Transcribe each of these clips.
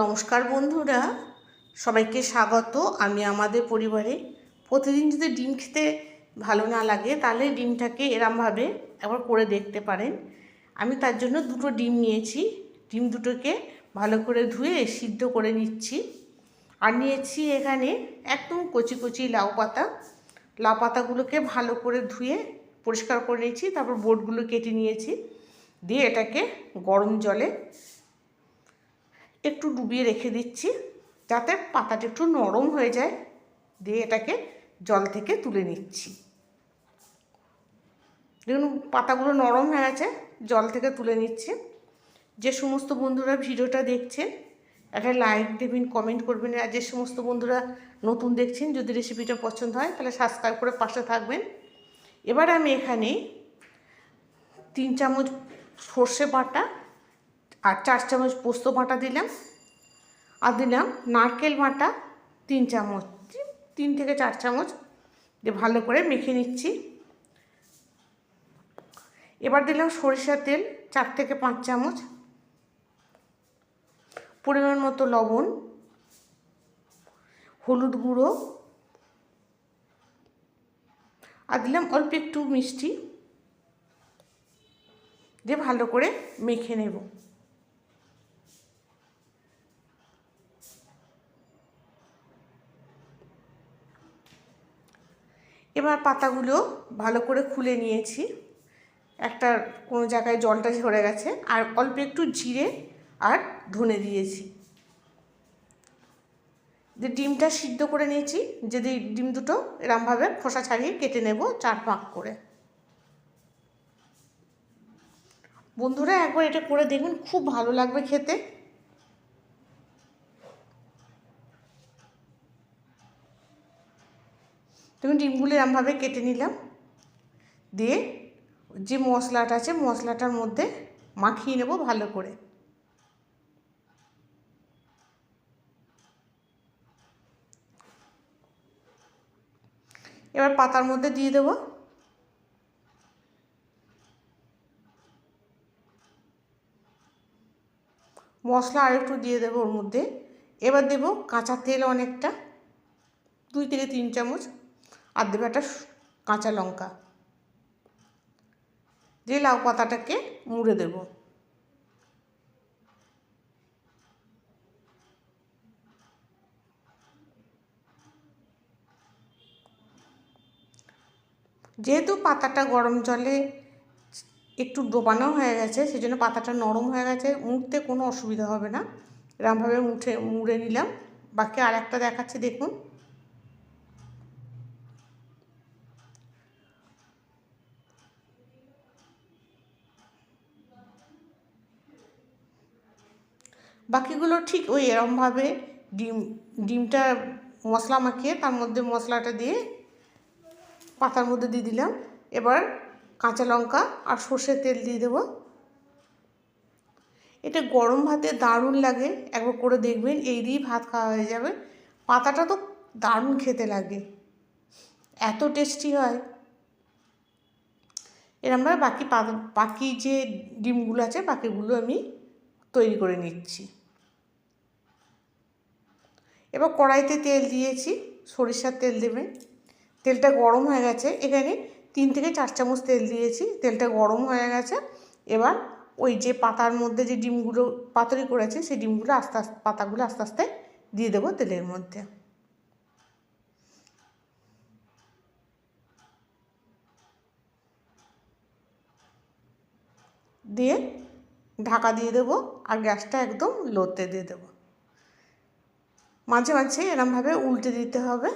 নমস্কার বন্ধুরা, সবাইকে স্বাগত। আমি আমাদের পরিবারে। প্রতিদিন যদি ডিম খেতে ভালো না লাগে, তাহলে ডিমটাকে এরমভাবে একবার করে দেখতে পারেন। আমি তার জন্য দুটো ডিম নিয়েছি। ডিম দুটোকে ভালো করে ধুয়ে সিদ্ধ করে নিচ্ছি। আর নিয়েছি এখানে একদম কচি কচি লাউ পাতা। লাউ পাতাগুলোকে ভালো করে ধুয়ে পরিষ্কার করে নিয়েছি, তারপর বোটগুলো কেটে নিয়েছি। দিয়ে এটাকে গরম জলে একটু ডুবিয়ে রেখে দিচ্ছি, যাতে পাতাটা একটু নরম হয়ে যায়। দিয়ে এটাকে জল থেকে তুলে নিচ্ছি। দেখুন, পাতাগুলো নরম হয়ে গেছে জল থেকে তুলে নিচ্ছে। যে সমস্ত বন্ধুরা ভিডিওটা দেখছেন, একটা লাইক দেবেন, কমেন্ট করবেন, আর যে সমস্ত বন্ধুরা নতুন দেখছেন, যদি রেসিপিটা পছন্দ হয়, তাহলে সাবস্ক্রাইব করে পাশে থাকবেন। এবার আমি এখানে তিন চামচ সর্ষে বাটা আর চার চামচ পোস্ত বাটা দিলাম। আর দিলাম নারকেল বাটা, তিন চামচ, তিন থেকে চার চামচ দিয়ে ভালো করে মেখে নিচ্ছি। এবার দিলাম সরিষার তেল, চার থেকে পাঁচ চামচ পরিমাণ মতো লবণ, হলুদ গুঁড়ো, আর দিলাম অল্প একটু মিষ্টি দিয়ে ভালো করে মেখে নেব। এবার পাতাগুলো ভালো করে খুলে নিয়েছি। একটা কোনো জায়গায় জলটা ঝরে গেছে। আর অল্প একটু জিরে আর ধনে দিয়েছি। যে ডিমটা সিদ্ধ করে নিয়েছি যদি ডিম দুটো এরমভাবে খোসা ছাড়িয়ে কেটে নেব চার পাক করে। বন্ধুরা একবার এটা করে দেখবেন, খুব ভালো লাগবে খেতে। দেখুন ডিমগুলো এরমভাবে কেটে নিলাম। দিয়ে যে মশলাটা আছে, মশলাটার মধ্যে মাখিয়ে নেব ভালো করে। এবার পাতার মধ্যে দিয়ে দেবো। মশলা আর একটু দিয়ে দেবো ওর মধ্যে। এবার দেবো কাঁচা তেল অনেকটা, দুই থেকে তিন চামচ দেবো একটা কাঁচা লঙ্কা। দিয়ে লাউ পাতাটাকে মুড়ে দেবো। যেহেতু পাতাটা গরম জলে একটু ডোবানো হয়ে গেছে সেই জন্য পাতাটা নরম হয়ে গেছে, মুড়তে কোনো অসুবিধা হবে না। এরমভাবে মুঠে, মুড়ে নিলাম। বাকি আর একটা দেখাচ্ছি, দেখুন। বাকিগুলো ঠিক ওই এরমভাবে ডিম, ডিমটা মশলা মাখিয়ে তার মধ্যে মশলাটা দিয়ে পাতার মধ্যে দিয়ে দিলাম। এবার কাঁচা লঙ্কা আর সর্ষের তেল দিয়ে দেবো। এটা গরম ভাতে দারুণ লাগে। একবার করে দেখবেন, এই দিয়েই ভাত খাওয়া হয়ে যাবে। পাতাটা তো দারুণ খেতে লাগে। এত টেস্টি হয়। এরমভাবে বাকি বাকি যে ডিমগুলো আছে, বাকিগুলো আমি তৈরি করে নিচ্ছি। এবার কড়াইতে তেল দিয়েছি, সরিষার তেল দেবেন তেলটা গরম হয়ে গেছে, এখানে তিন থেকে চার চামচ তেল দিয়েছি, তেলটা গরম হয়ে গেছে। এবার ওই যে পাতার মধ্যে যে ডিমগুলো, পাতরি করেছে, সেই ডিমগুলো আস্তে আস্তে, পাতাগুলো আস্তে আস্তে দিয়ে দেবো তেলের মধ্যে। দিয়ে ঢাকা দিয়ে দেবো আর গ্যাসটা একদম লোতে দিয়ে দেবো। মাঝে মাঝে এরমভাবে উল্টে দিতে হবে।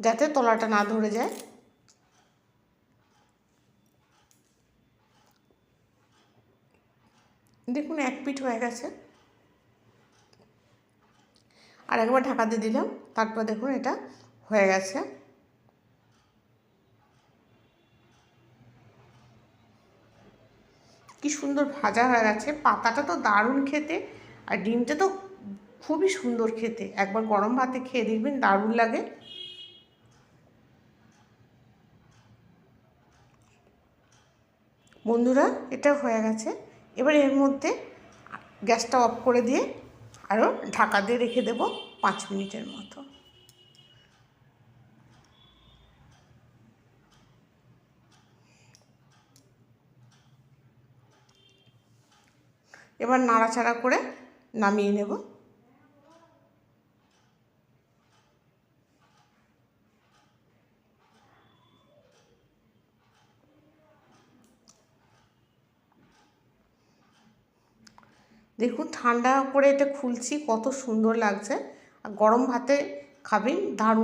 যাতে তলাটা না ধরে যায়। দেখুন এক পিঠ হয়ে গেছে। আর একবার ঢাকা দিয়ে দিলাম, তারপর দেখুন এটা হয়ে গেছে। কি সুন্দর ভাজা হয়ে গেছে। পাতাটা তো দারুণ খেতে, আর ডিমটা তো খুবই সুন্দর খেতে। একবার গরম ভাতে খেয়ে দেখবেন দারুণ লাগে। বন্ধুরা, এটা হয়ে গেছে। এবার এর মধ্যে গ্যাসটা অফ করে দিয়ে আরও ঢাকা দিয়ে রেখে দেবো পাঁচ মিনিটের মতো। এবার নাড়াচাড়া করে নামিয়ে নেব। দেখুন ঠান্ডা করে এটা খুলছি, কত সুন্দর লাগছে। আর গরম ভাতে খাবেন দারুণ।